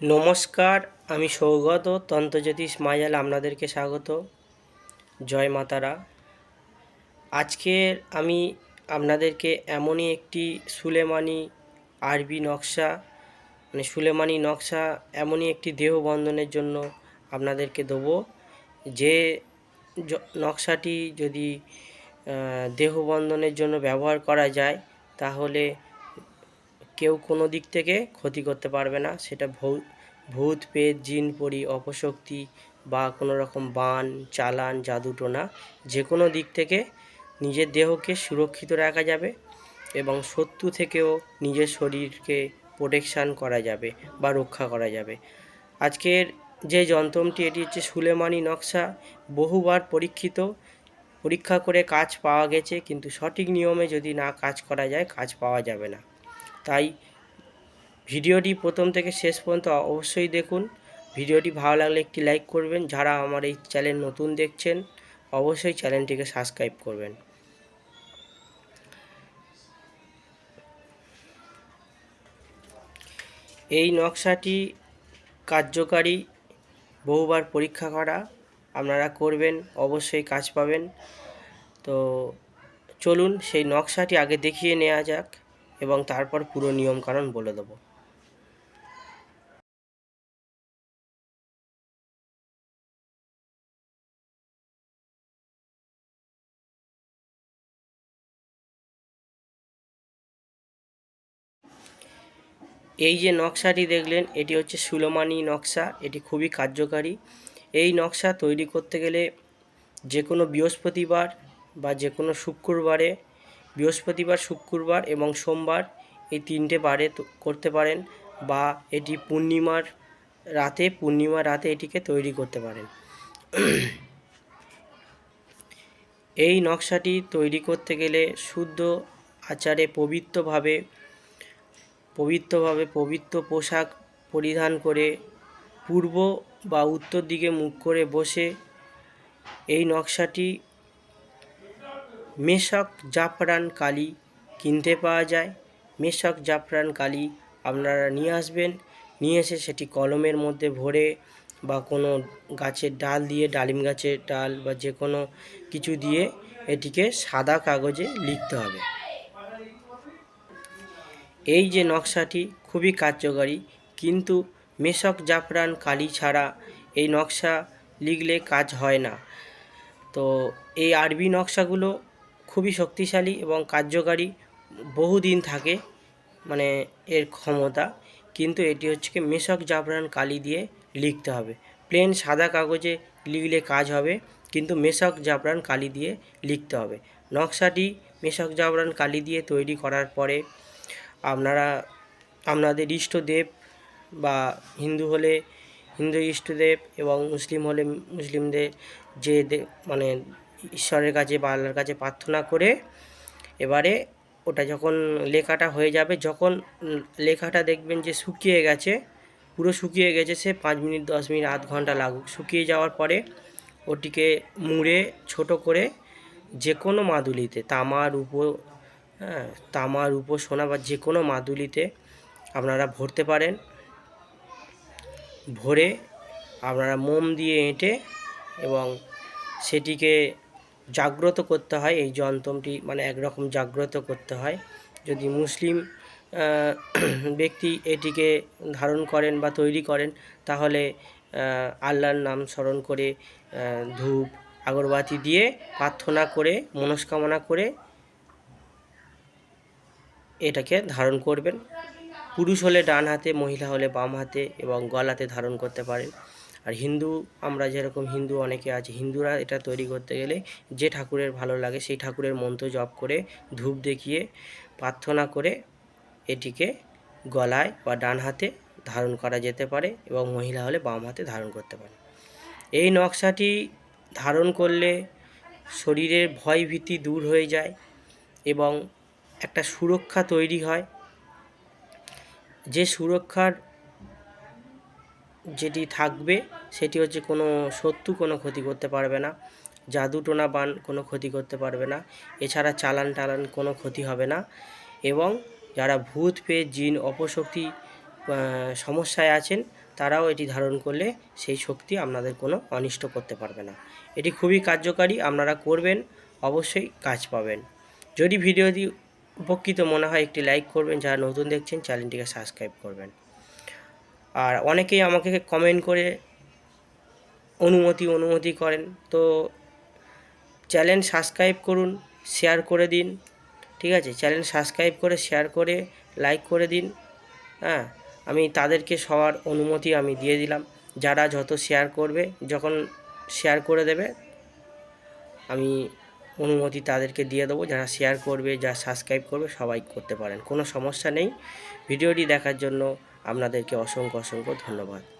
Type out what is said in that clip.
নমস্কার আমি সৌগত তন্ত্রজ্যোতিষ মায়াল আপনাদেরকে স্বাগত। জয় মাতারা। আজকে আমি আপনাদেরকে এমনই একটি সুলেমানি আরবি নকশা মানে সুলেমানি নকশা এমনই একটি দেহ বন্ধনের জন্য আপনাদেরকে দেবো যে নকশাটি যদি আহ, দেহ বন্ধনের জন্য ব্যবহার করা যায় তাহলে কেউ কোনো দিক থেকে ক্ষতি করতে পারবে না। সেটা ভূত পেট জিন, পরি, অপশক্তি বা কোনো রকম বান, চালান জাদুটোনা যে কোনো দিক থেকে নিজের দেহকে সুরক্ষিত রাখা যাবে এবং শত্রু থেকেও নিজের শরীরকে প্রোটেকশান করা যাবে বা রক্ষা করা যাবে। আজকের যে যন্ত্রটি এটি হচ্ছে সুলেমানি নকশা। বহুবার পরীক্ষিত, পরীক্ষা করে কাজ পাওয়া গেছে, কিন্তু সঠিক নিয়মে যদি না কাজ করা যায়, কাজ পাওয়া যাবে না। তাই ভিডিওটি প্রথম থেকে শেষ পর্যন্ত অবশ্যই দেখুন। ভিডিওটি ভালো লাগলে একটি লাইক করবেন। যারা আমার এই চ্যানেল নতুন দেখছেন, অবশ্যই চ্যানেলটিকে সাবস্ক্রাইব করবেন। এই নকশাটি কার্যকারী, বহুবার পরীক্ষা করা আপনারা করবেন, অবশ্যই কাজ পাবেন। তো চলুন সেই নকশাটি আগে দেখিয়ে নেওয়া যাক। এবং তারপর পুরো নিয়মকানুন বলে দেবো। এই যে নকশাটি দেখলেন, এটি হচ্ছে সুলেমানি নকশা, এটি খুবই কার্যকারী। এই নকশা তৈরি করতে গেলে যে কোনো বৃহস্পতিবার বা যে কোনো শুক্রবারে বৃহস্পতিবার, শুক্রবার এবং সোমবার এই তিনটে বারে করতে পারেন বা এটি পূর্ণিমার রাতে পূর্ণিমা রাতে এটিকে তৈরি করতে পারেন। এই নকশাটি তৈরি করতে গেলে শুদ্ধ আচারে পবিত্রভাবে পবিত্রভাবে পবিত্র পোশাক পরিধান করে পূর্ব বা উত্তর দিকে মুখ করে বসে এই নকশাটি মেশক জাফরান কালি কিনতে পাওয়া যায়। মেশক জাফরান কালি আপনারা নিয়ে আসবেন। নিয়ে এসে সেটি কলমের মধ্যে ভরে বা কোনো গাছের ডাল দিয়ে, ডালিম গাছের ডাল বা যে কোনো কিছু দিয়ে এটিকে সাদা কাগজে লিখতে হবে। এই যে নকশাটি খুবই কার্যকারী, কিন্তু মেশক জাফরান কালি ছাড়া এই নকশা লিখলে কাজ হয় না। তো এই আরবি নকশাগুলো খুবই শক্তিশালী এবং কার্যকারী, বহুদিন থাকে মানে এর ক্ষমতা। কিন্তু এটি হচ্ছে কি মেশক জাফরান কালি দিয়ে লিখতে হবে। প্লেন সাদা কাগজে লিখলে কাজ হবে, কিন্তু মেশক জাফরান কালি দিয়ে লিখতে হবে। নকশাটি মেশক জাফরান কালি দিয়ে তৈরি করার পরে আপনারা, আপনাদের ইষ্টদেব বা হিন্দু হলে, হিন্দু ইষ্টদেব এবং মুসলিম হলে মুসলিমদের যে মানে ঈশ্বরের কাছে বা আল্লাহর কাছে প্রার্থনা করে এবারে ওটা যখন লেখাটা হয়ে যাবে, যখন লেখাটা দেখবেন যে শুকিয়ে গেছে, পুরো শুকিয়ে গেছে, সে পাঁচ মিনিট, দশ মিনিট, আধ ঘণ্টা লাগুক। শুকিয়ে যাওয়ার পরে ওটিকে মুড়ে ছোট করে যে কোনো মাদুলিতে তামা রূপো হ্যাঁ তামা রূপো সোনা বা যে কোনো মাদুলিতে আপনারা ভরতে পারেন। ভরে আপনারা মোম দিয়ে এঁটে এবং সেটিকে জাগ্রত করতে হয়, এই যন্ত্রটি মানে একরকম জাগ্রত করতে হয়। যদি মুসলিম ব্যক্তি এটিকে ধারণ করেন বা তৈরি করেন, তাহলে আল্লাহর নাম স্মরণ করে ধূপ, আগরবাতি দিয়ে প্রার্থনা করে, মনস্কামনা করে এটাকে ধারণ করবেন। পুরুষ হলে ডান হাতে, মহিলা হলে বাম হাতে এবং গলাতে ধারণ করতে পারেন। আর হিন্দু, আমরা যেরকম হিন্দু অনেকে আছে, হিন্দুরা এটা তৈরি করতে গেলে যে ঠাকুরের ভালো লাগে সেই ঠাকুরের মন্ত্র জপ করে, ধূপ দেখিয়ে, প্রার্থনা করে এটিকে গলায় বা ডান হাতে ধারণ করা যেতে পারে এবং মহিলা হলে বাম হাতে ধারণ করতে পারে। এই নকশাটি ধারণ করলে শরীরের ভয় ভীতি দূর হয়ে যায় এবং একটা সুরক্ষা তৈরি হয়। যে সুরক্ষার যেটি থাকবে, সেটি হচ্ছে কোনো শত্রু কোনো ক্ষতি করতে পারবে না, জাদু টোনা বান কোনো ক্ষতি করতে পারবে না, এছাড়া চালান টালান কোনো ক্ষতি হবে না এবং যারা ভূত পেয়ে জিন, অপশক্তি সমস্যায় আছেন, তারাও এটি ধারণ করলে সেই শক্তি আপনাদের কোনো অনিষ্ট করতে পারবে না। এটি খুবই কার্যকারী, আপনারা করবেন, অবশ্যই কাজ পাবেন। যদি ভিডিওটি উপকৃত মনে হয়, একটি লাইক করবেন, যারা নতুন দেখছেন, চ্যানেলটিকে সাবস্ক্রাইব করবেন। আর অনেকেই আমাকে কমেন্ট করে অনুমতি অনুমতি করেন। তো চ্যানেল সাবস্ক্রাইব করুন শেয়ার করে দিন, ঠিক আছে? চ্যানেল সাবস্ক্রাইব করে শেয়ার করে লাইক করে দিন হ্যাঁ? আমি তাদেরকে সবার অনুমতি আমি দিয়ে দিলাম। যারা যত শেয়ার করবে, যখন শেয়ার করে দেবে, আমি অনুমতি তাদেরকে দিয়ে দেবো। যারা শেয়ার করবে যা সাবস্ক্রাইব করবে, সবাই করতে পারেন। কোনো সমস্যা নেই। ভিডিওটি দেখার জন্য আপনাদেরকে অসংখ্য অসংখ্য ধন্যবাদ।